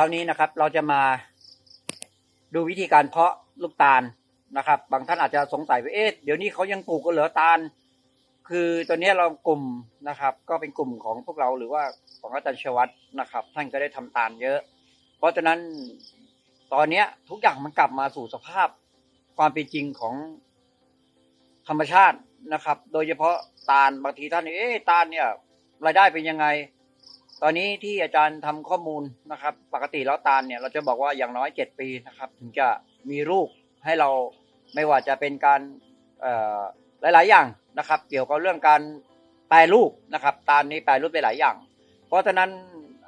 ช้านี้นะครับ เราจะมาดูวิธีการเพาะลูกตาลนะครับ บางท่านอาจจะสงสัยว่าเอ๊ะเดี๋ยวนี้เขายังปลูกกันเหรอตาล คือตอนนี้เรากลุ่มนะครับ ก็เป็นกลุ่มของพวกเราหรือว่าของอาจารย์ชวัตนะครับ ท่านก็ได้ทำตาลเยอะ เพราะฉะนั้นตอนเนี้ยทุกอย่างมันกลับมาสู่สภาพความเป็นจริงของธรรมชาตินะครับ โดยเฉพาะตาลบางทีท่านเอ๊ะตาลเนี่ยรายได้เป็นยังไง ตอนนี้ที่อาจารย์ทำข้อมูลนะครับ ปกติแล้วตาลเนี่ยเราจะบอกว่าอย่างน้อยเจ็ดปีนะครับ ถึงจะมีลูกให้เราไม่ว่าจะเป็นการหลาย ๆ อย่างนะครับ เกี่ยวกับเรื่องการแปรรูปนะครับ ตาลนี้แปรรูปได้หลายอย่าง เพราะฉะนั้น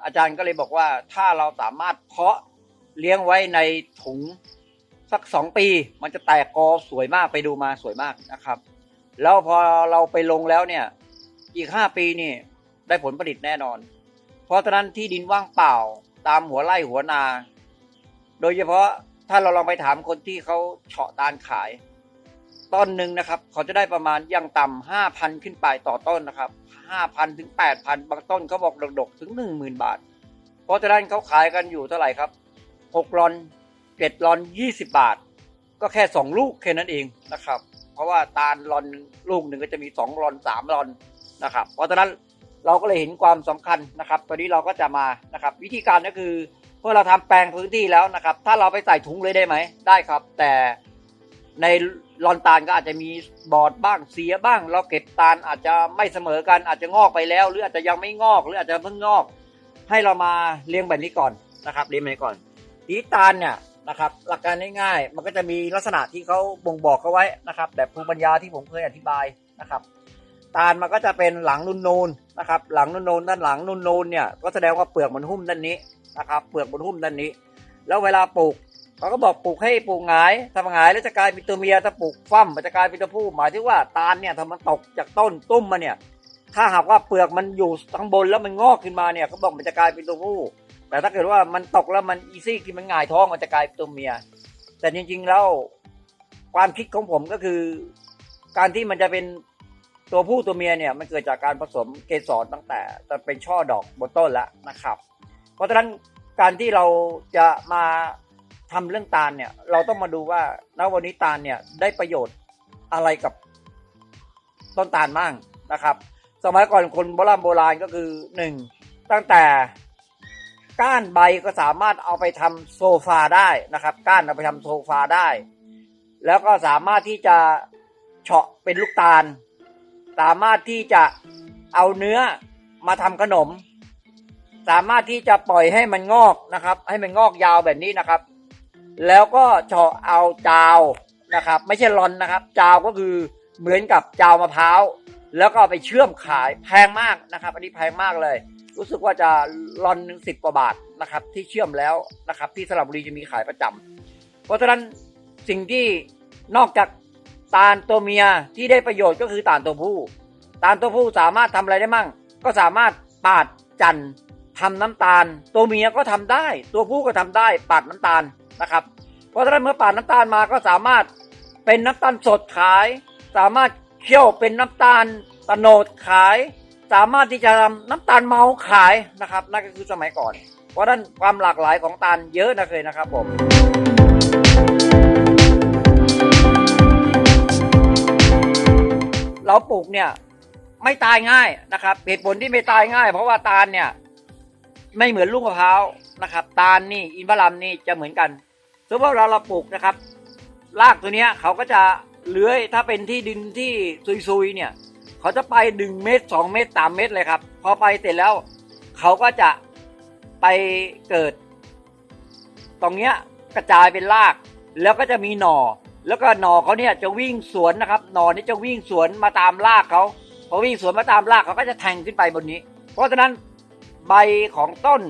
อาจารย์ก็เลยบอกว่าถ้าเราสามารถเพาะเลี้ยงไว้ในถุงสักสองปี มันจะแตกกอสวยมากไปดูมาสวยมากนะครับ แล้วพอเราไปลงแล้วเนี่ยอีกห้าปีนี่ได้ผลผลิตแน่นอน เพราะฉะนั้นที่ดินว่างเปล่าตามหัวไร่หัวนา โดยเฉพาะถ้าเราลองไปถามคนที่เขาเฉาะตาลขาย ต้นหนึ่งนะครับ เขาจะได้ประมาณยังต่ำห้าพันขึ้นไปต่อต้นนะครับห้าพันถึงแปดพันบางต้นเขาบอกดกๆถึงหนึ่งหมื่นบาท เพราะฉะนั้นเขาขายกันอยู่เท่าไหร่ครับหกรอนเจ็ดรอนยี่สิบบาท ก็แค่สองลูกแค่นั้นเองนะครับ เพราะว่าตาลรอนลูกหนึ่งก็จะมีสองรอนสามรอนนะครับ เพราะฉะนั้น เราก็เลยเห็นความสำคัญนะครับตอนนี้เราก็จะมานะครับ วิธีการก็คือเมื่อเราทำแปลงพื้นที่แล้วนะครับ ถ้าเราไปใส่ถุงเลยได้ไหมได้ครับ แต่ในรอนตาลก็อาจจะมีบอดบ้างเสียบ้าง เราเก็บตาลอาจจะไม่เสมอกันอาจจะงอกไปแล้ว หรืออาจจะยังไม่งอก หรืออาจจะเพิ่งงอก ให้เรามาเลี้ยงแบบนี้ก่อนนะครับเลี้ยงแบบนี้ก่อนทีตาลเนี่ยนะครับหลักการง่ายๆ มันก็จะมีลักษณะที่เขาบ่งบอกเขาไว้นะครับ แบบภูมิปัญญาที่ผมเคยอธิบายนะครับ ตาลมันก็จะเป็นหลังนูนๆนะครับ หลังนูนๆด้านหลังนูนๆเนี่ยก็แสดงว่าเปลือกมันหุ้มด้านนี้นะครับเปลือกมันหุ้มด้านนี้ แล้วเวลาปลูกเขาก็บอกปลูกให้ปลูกหงายถ้าหงายแล้วจะกลายเป็นตัวเมียถ้าปลูกคว่ำมันจะกลายเป็นตัวผู้หมายถึงว่าตาลเนี่ยถ้ามันตกจากต้นตุ้มมาเนี่ยถ้าหากว่าเปลือกมันอยู่ข้างบนแล้วมันงอกขึ้นมาเนี่ยเขาบอกมันจะกลายเป็นตัวผู้ แต่ถ้าเกิดว่ามันตกแล้วมันอีซี่ที่มันหงายท้องมันจะกลายเป็นตัวเมีย แต่จริงๆแล้วความคิดของผมก็คือ การที่มันจะเป็น ตัวผู้ตัวเมียเนี่ยมันเกิดจากการผสมเกสรตั้งแต่จะเป็นช่อดอกบนต้นแล้วนะครับ เพราะฉะนั้นการที่เราจะมาทำเรื่องตาลเนี่ยเราต้องมาดูว่าณวันนี้ตาลเนี่ยได้ประโยชน์อะไรกับต้นตาลบ้างนะครับ สมัยก่อนคนโบราณโบราณก็คือหนึ่งตั้งแต่ก้านใบก็สามารถเอาไปทำโซฟาได้นะครับ ก้านเอาไปทำโซฟาได้ แล้วก็สามารถที่จะเฉาะเป็นลูกตาล สามารถที่จะเอาเนื้อมาทำขนม สามารถที่จะปล่อยให้มันงอกนะครับ ให้มันงอกยาวแบบนี้นะครับ แล้วก็เฉาะเอาจาวนะครับ ไม่ใช่รอนนะครับ จาวก็คือเหมือนกับจาวมะพร้าวแล้วก็ไปเชื่อมขายแพงมากนะครับ อันนี้แพงมากเลย รู้สึกว่าจะรอนหนึ่งสิบกว่าบาทนะครับ ที่เชื่อมแล้วนะครับ ที่สระบุรีจะมีขายประจำเพราะฉะนั้นสิ่งที่นอกจาก ตาลตัวเมียที่ได้ประโยชน์ก็คือตาลตัวผู้ ตาลตัวผู้สามารถทำอะไรได้มั่ง ก็สามารถปาดจันทร์ทำน้ำตาล ตัวเมียก็ทำได้ ตัวผู้ก็ทำได้ปาดน้ำตาลนะครับ เพราะฉะนั้นเมื่อปาดน้ำตาลมาก็สามารถเป็นน้ำตาลสดขาย สามารถเคี่ยวเป็นน้ำตาลตะโนดขาย สามารถที่จะทำน้ำตาลเมาขายนะครับนั่นก็คือสมัยก่อน เพราะฉะนั้นความหลากหลายของตาลเยอะนะเคยนะครับผม เราปลูกเนี่ย ไม่ตายง่ายนะครับ เหตุผลที่ไม่ตายง่าย เพราะว่าตาลเนี่ย ไม่เหมือนลูกมะพร้าวนะครับ ตาลนี่อินทผลัมนี่จะเหมือนกันสมมติว่าเราเราปลูกนะครับ รากตัวเนี้ยเขาก็จะเลื้อยถ้าเป็นที่ดินที่ซุยๆเนี่ย เขาจะไปหนึ่งเมตรสองเมตรสามเมตรเลยครับ พอไปเสร็จแล้วเขาก็จะไปเกิด ตรงเนี้ยกระจายเป็นราก แล้วก็จะมีหน่อ แล้วก็หนอเขาเนี่ยจะวิ่งสวนนะครับหนอนี่จะวิ่งสวนมาตามรากเขาพอวิ่งสวนมาตามรากเขาก็จะแทงขึ้นไปบนนี้ เพราะฉะนั้นใบของต้น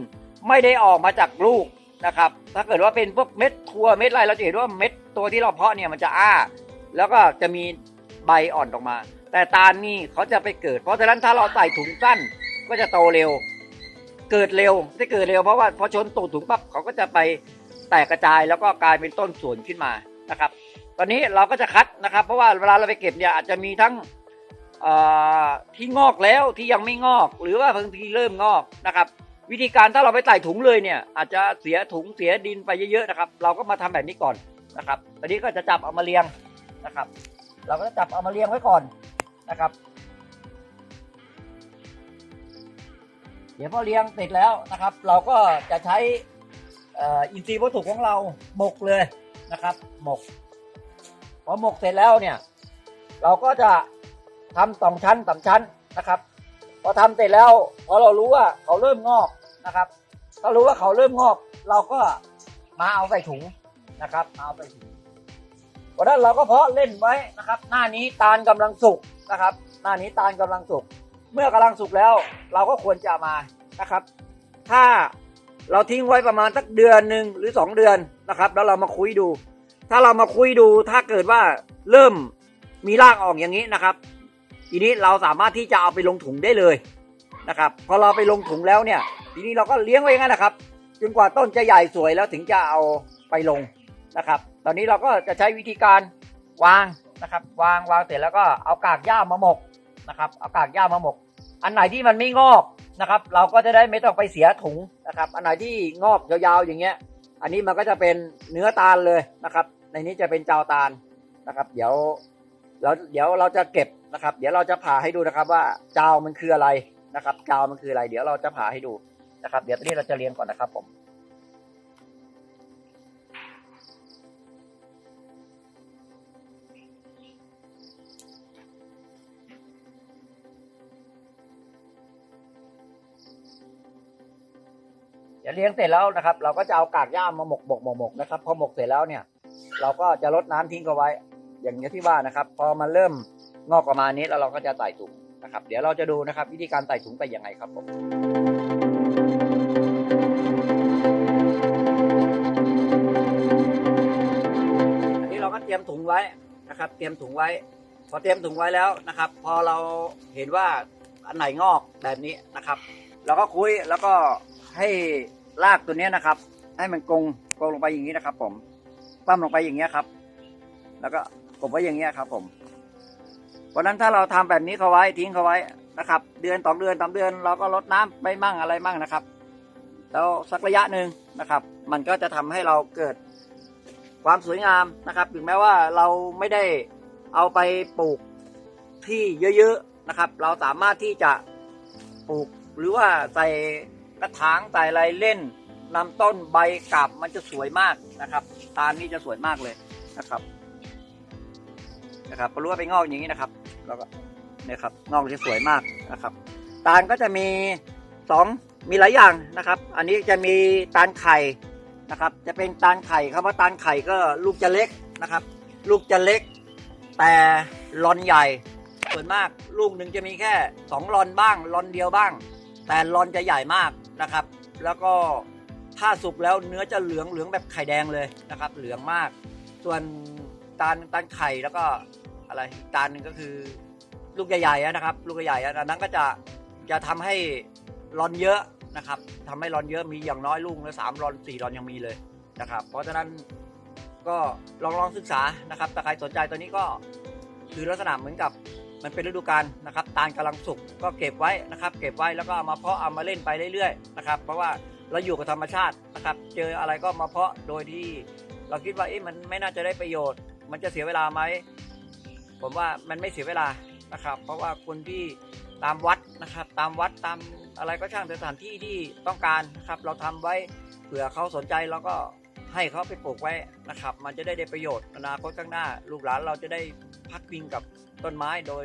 ไม่ได้ออกมาจากลูกนะครับ ถ้าเกิดว่าเป็นพวกเม็ดทั่วเม็ดอะไรเราจะเห็นว่าเม็ดตัวที่เราเพาะเนี่ยมันจะอ้า แล้วก็จะมีใบอ่อนออกมา แต่ตาลนี่เขาจะไปเกิด เพราะฉะนั้นถ้าเราใส่ถุงสั้นก็จะโตเร็ว เกิดเร็วได้เกิดเร็วเพราะว่าพอชนตูดถุงปั๊บเขาก็จะไปแตกกระจายแล้วก็กลายเป็นต้นสวนขึ้นมา นะครับ ตอนนี้เราก็จะคัดนะครับ เพราะว่าเวลาเราไปเก็บเนี่ยอาจจะมีทั้งที่งอกแล้วที่ยังไม่งอก หรือว่าบางทีเริ่มงอกนะครับ วิธีการถ้าเราไปใส่ถุงเลยเนี่ย อาจจะเสียถุงเสียดินไปเยอะๆนะครับ เราก็มาทำแบบนี้ก่อนนะครับตอนนี้ก็จะจับเอามาเรียงนะครับ เราก็จะจับเอามาเรียงไว้ก่อนนะครับ เดี๋ยวพอเรียงเสร็จแล้วนะครับ เราก็จะใช้อินทรีย์วัตถุของเราหมกเลย นะครับ หมก พอหมกเสร็จแล้วเนี่ย เราก็จะทำสองชั้นสามชั้นนะครับ พอทำเสร็จแล้วพอเรารู้ว่าเขาเริ่มงอกนะครับ ถ้ารู้ว่าเขาเริ่มงอก เราก็มาเอาใส่ถุงนะครับมาเอาใส่ถุงเพราะฉะนั้นเราก็เพาะเล่นไว้นะครับ หน้านี้ตาลกำลังสุกนะครับ หน้านี้ตาลกำลังสุก เมื่อกำลังสุกแล้ว เราก็ควรจะมานะครับ ถ้า เราทิ้งไว้ประมาณสักเดือนหนึ่งหรือสองเดือนนะครับ แล้วเรามาคุยดู ถ้าเรามาคุยดูถ้าเกิดว่าเริ่มมีรากออกอย่างนี้นะครับ ทีนี้เราสามารถที่จะเอาไปลงถุงได้เลยนะครับพอเราไปลงถุงแล้วเนี่ย ทีนี้เราก็เลี้ยงไว้งั้นนะครับจนกว่าต้นจะใหญ่สวยแล้วถึงจะเอาไปลงนะครับ ตอนนี้เราก็จะใช้วิธีการวางนะครับ วางวางเสร็จแล้วก็เอากากหญ้ามาหมกนะครับ เอากากหญ้ามาหมก อันไหนที่มันไม่งอก นะครับ เราก็จะได้ไม่ต้องไปเสียถุงนะครับ อันไหนที่งอกยาวๆอย่างเงี้ย อันนี้มันก็จะเป็นเนื้อตาลเลยนะครับ ในนี้จะเป็นเจ้าตาลนะครับ เดี๋ยวเราเดี๋ยวเราจะเก็บนะครับ เดี๋ยวเราจะผ่าให้ดูนะครับว่าเจ้ามันคืออะไรนะครับเจ้ามันคืออะไร เดี๋ยวเราจะผ่าให้ดูนะครับ เดี๋ยวตอนนี้เราจะเรียงก่อนนะครับผม เดี๋ยวเลี้ยงเสร็จแล้วนะครับ เราก็จะเอากากหญ้ามาหมกหมกหมกหมกนะครับพอหมกเสร็จแล้วเนี่ย เราก็จะลดน้ำทิ้งเขาไว้ อย่างที่ว่านะครับ พอมันเริ่มงอกประมาณนี้แล้วเราก็จะใส่ถุงนะครับ เดี๋ยวเราจะดูนะครับ วิธีการใส่ถุงไปยังไงครับผมอันนี้เราก็เตรียมถุงไว้นะครับ เตรียมถุงไว้ พอเตรียมถุงไว้แล้วนะครับ พอเราเห็นว่าอันไหนงอกแบบนี้นะครับ เราก็คุยแล้วก็ให้ ลากตัวนี้นะครับ ให้มันกงกงลงไปอย่างนี้นะครับ ผมปั้มลงไปอย่างเงี้ยครับ แล้วก็กบไว้อย่างเงี้ยครับ ผม เพราะนั้นถ้าเราทำแบบนี้เขาไว้ทิ้งเขาไว้นะครับ เดือนสอเดือนสามเดือน เราก็ลดน้ำไปมั่งอะไรมั่งนะครับ แล้วสักระยะหนึ่งนะครับ มันก็จะทำให้เราเกิดความสวยงามนะครับ ถึงแม้ว่าเราไม่ได้เอาไปปลูกที่เยอะๆนะครับ เราสามารถที่จะปลูกหรือว่าใส่ กระถางใส่อะไรเล่นนำต้นใบกาบมันจะสวยมากนะครับ ตาลนี่จะสวยมากเลยนะครับนะครับพอรู้ว่าไปงอกอย่างนี้นะครับแล้วก็เนี่ยครับงอกจะสวยมากนะครับ ตาลก็จะมีสองมีหลายอย่างนะครับ อันนี้จะมีตาลไข่นะครับ จะเป็นตาลไข่คำว่าตาลไข่ก็ลูกจะเล็กนะครับ ลูกจะเล็ก แต่ลอนใหญ่ส่วนมากลูกหนึ่งจะมีแค่สองลอนบ้างลอนเดียวบ้าง แต่ลอนจะใหญ่มาก นะครับ แล้วก็ถ้าสุกแล้วเนื้อจะเหลืองเหลืองแบบไข่แดงเลยนะครับ เหลืองมาก ส่วนตาลตาลไข่แล้วก็อะไรตาลหนึ่งก็คือลูกใหญ่ๆนะครับ ลูกใหญ่ๆอันนั้นก็จะจะทำให้ลอนเยอะนะครับทำให้ลอนเยอะมีอย่างน้อยลูกละสามลอนสี่ลอนยังมีเลยนะครับ เพราะฉะนั้นก็ลองลองศึกษานะครับถ้าใครสนใจตัวนี้ก็คือลักษณะเหมือนกับ มันเป็นฤดูกาลนะครับตาลกำลังสุกก็เก็บไว้นะครับ เก็บไว้แล้วก็เอามาเพาะเอามาเล่นไปเรื่อยๆนะครับ เพราะว่าเราอยู่กับธรรมชาตินะครับ เจออะไรก็มาเพาะโดยที่ เราคิดว่าเอ๊ะมันไม่น่าจะได้ประโยชน์ มันจะเสียเวลาไหมผมว่ามันไม่เสียเวลานะครับ เพราะว่าคนที่ตามวัดนะครับ ตามวัดตามอะไรก็ช่างสถานที่ที่ต้องการนะครับ เราทำไว้เผื่อเขาสนใจเราก็ ให้เขาไปปลูกไว้นะครับ มันจะได้ได้ประโยชน์อนาคตข้างหน้า ลูกหลานเราจะได้พักพิงกับต้นไม้โดย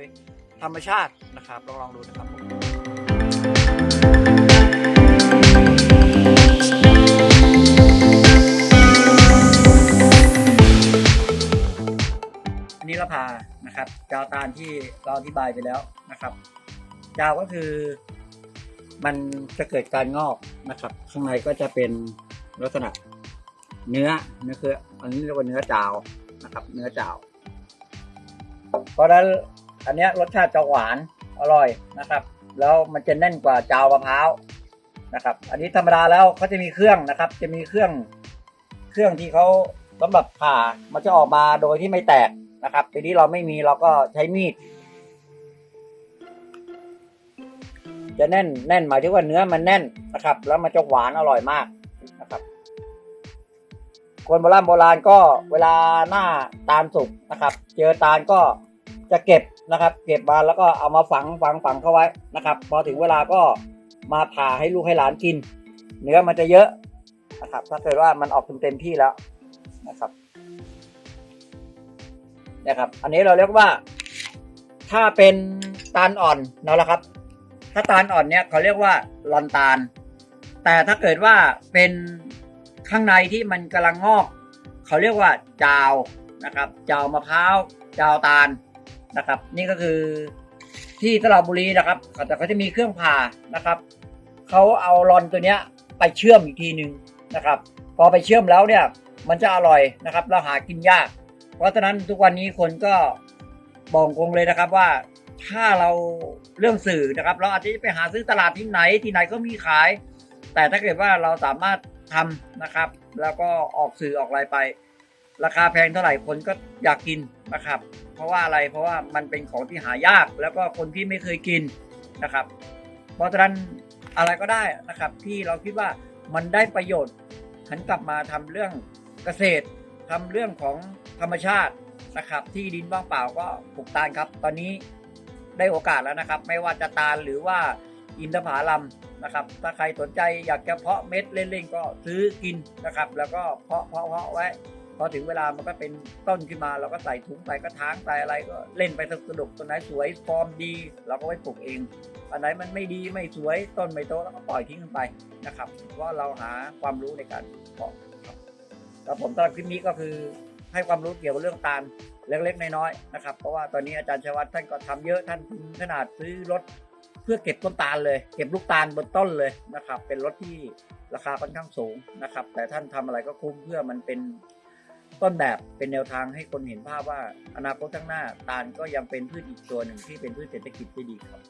ธรรมชาตินะครับ ลองลองดูนะครับผมอันนี้รพานะครับจาวตาลที่เราอธิบายไปแล้วนะครับจาวก็คือมันจะเกิดการงอกนะครับ ข้างในก็จะเป็นลักษณะ เนื้อเนื้อคืออันนี้เรียกว่าเนื้อจาวนะครับ เนื้อจาว เพราะฉะนั้นอันเนี้ยรสชาติจะหวานอร่อยนะครับ แล้วมันจะแน่นกว่าจาวมะพร้าวนะครับ อันนี้ธรรมดาแล้วเขาจะมีเครื่องนะครับ จะมีเครื่องเครื่องที่เขาสำหรับผ่ามันจะออกมาโดยที่ไม่แตกนะครับทีนี้เราไม่มีเราก็ใช้มีดจะแน่นแน่นหมายถึงว่าเนื้อมันแน่นนะครับ แล้วมันจะหวานอร่อยมากนะครับ คนโบราณโบราณก็เวลาหน้าตาลสุกนะครับ เจอตาลก็จะเก็บนะครับ เก็บมาแล้วก็เอามาฝังฝังฝังเข้าไว้นะครับ พอถึงเวลาก็มาผ่าให้ลูกให้หลานกิน เนื้อมันจะเยอะนะครับ ถ้าเกิดว่ามันออกเต็มเต็มที่แล้วนะครับนะครับ อันนี้เราเรียกว่า ถ้าเป็นตาลอ่อนเนาะละครับ ถ้าตาลอ่อนเนี่ยเขาเรียกว่าลอนตาล แต่ถ้าเกิดว่าเป็น ข้างในที่มันกำลังงอก เขาเรียกว่าจาวนะครับจาวมะพร้าวจาวตาลนะครับ นี่ก็คือที่สระบุรีนะครับแต่เขาจะมีเครื่องผ่านะครับเขาเอาลอนตัวเนี้ยไปเชื่อมอีกทีหนึ่งนะครับ พอไปเชื่อมแล้วเนี่ยมันจะอร่อยนะครับแล้วหากินยาก เพราะฉะนั้นทุกวันนี้คนก็บอกคงเลยนะครับว่าถ้าเราเรื่องสื่อนะครับ เราอาจจะไปหาซื้อตลาดที่ไหนที่ไหนก็มีขาย แต่ถ้าเกิดว่าเราสามารถ ทำนะครับ แล้วก็ออกสื่อออกอะไรไป ราคาแพงเท่าไหร่คนก็อยากกินนะครับ เพราะว่าอะไรเพราะว่ามันเป็นของที่หายาก แล้วก็คนที่ไม่เคยกินนะครับ เพราะฉะนั้นอะไรก็ได้นะครับ ที่เราคิดว่ามันได้ประโยชน์หันกลับมาทำเรื่องเกษตรทำเรื่องของธรรมชาตินะครับ ที่ดินว่างเปล่าก็ปลูกตาลครับ ตอนนี้ได้โอกาสแล้วนะครับ ไม่ว่าจะตาลหรือว่า อินทผลัมนะครับ ถ้าใครสนใจอยากจะเพาะเม็ดเล่นๆก็ซื้อกินนะครับ แล้วก็เพาะเพาะเพาะไว้ พอถึงเวลามันก็เป็นต้นขึ้นมา เราก็ใส่ถุงใส่กระถางใส่อะไรก็เล่นไปสนุกตัวไหนสวยฟอร์มดี เราก็ไว้ปลูกเอง อันไหนมันไม่ดีไม่สวยต้นไม่โตแล้วก็ปล่อยทิ้งไปนะครับ เพราะเราหาความรู้ในการเพาะครับแล้วผมสำหรับคลิปนี้ก็คือให้ความรู้เกี่ยวกับเรื่องตาลเล็กๆน้อยๆนะครับ เพราะว่าตอนนี้อาจารย์ชวัฒน์ท่านก็ทำเยอะท่านถึงขนาดซื้อรถ เพื่อเก็บต้นตาลเลย เก็บลูกตาลบนต้นเลยนะครับ เป็นรถที่ราคาค่อนข้างสูงนะครับ แต่ท่านทำอะไรก็คุ้มเพื่อมันเป็นต้นแบบเป็นแนวทางให้คนเห็นภาพว่าอนาคตข้างหน้าตาลก็ยังเป็นพืชอีกตัวหนึ่งที่เป็นพืชเศรษฐกิจที่ดีครับ